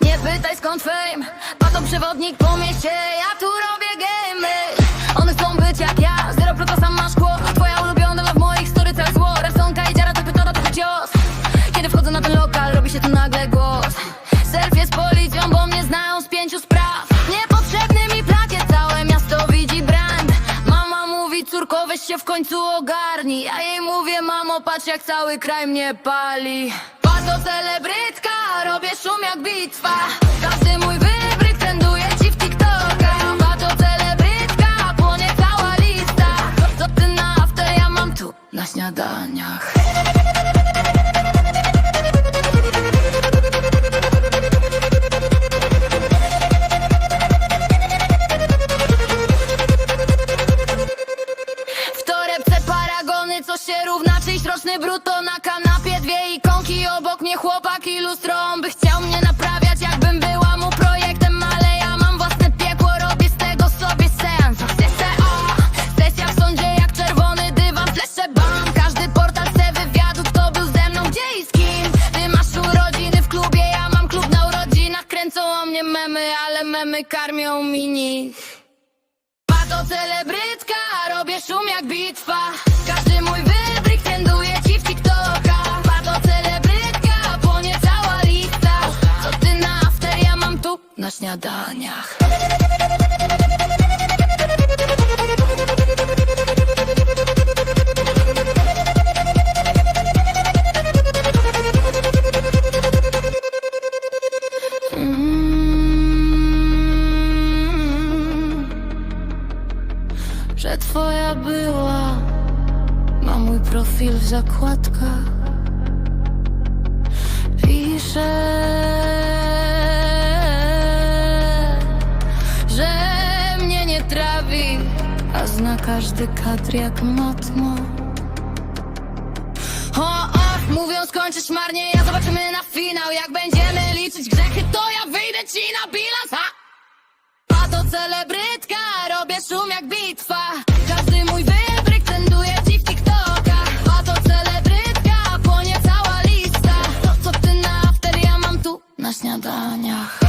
Nie pytaj skąd fame. Pato przewodnik po mieście Ja tu robię gamy One chcą być jak ja Zero pluto sam masz szkło Twoja ulubiona w moich story zło. Resonka i dziara to pytana to cios. Kiedy wchodzę na ten lokal Robi się tu nagle głos. Selfie z policją Bo mnie znają z pięciu spraw. Niepotrzebny mi plakiet Całe miasto widzi brand. Mama mówi córko weź się w końcu ogarnij. Ja jej mówię mamo patrz jak cały kraj mnie pali Pato celebrytka Robię szum jak bitwa. Każdy mój wybryk trenduje ci w TikToka. Pato celebrytka Płonie cała lista. To, ty na after ja mam tu Na śniadaniach. W torebce paragony, co się równa Czyjś roczny brutto na kanapie Dwie ikonki, obok mnie chłopak i lustro. By chciał mnie naprawiać, jakbym była mu projektem Ale ja mam własne piekło, robię z tego sobie sens CCO, sesja w sądzie jak czerwony dywan Flesze bam, każdy portal chce wywiadu Kto był ze mną, gdzie i z kim. Ty masz urodziny w klubie, ja mam klub na urodzinach. Kręcą o mnie memy, ale memy karmią mi nich. Pato celebrytka, robię szum jak bitwa śniadaniach Mm. że twoja była Ma mój profil w zakładkach Pisze A zna każdy kadr jak matmo. O, och, mówią skończysz marnie, ja zobaczymy na finał. Jak będziemy liczyć grzechy, to ja wyjdę ci na bilans, ha! Pato celebrytka, robię szum jak bitwa. Każdy mój wybryk trenduje ci w TikToka. Pato celebrytka, płonie cała lista. To co ty na after, ja mam tu na śniadaniach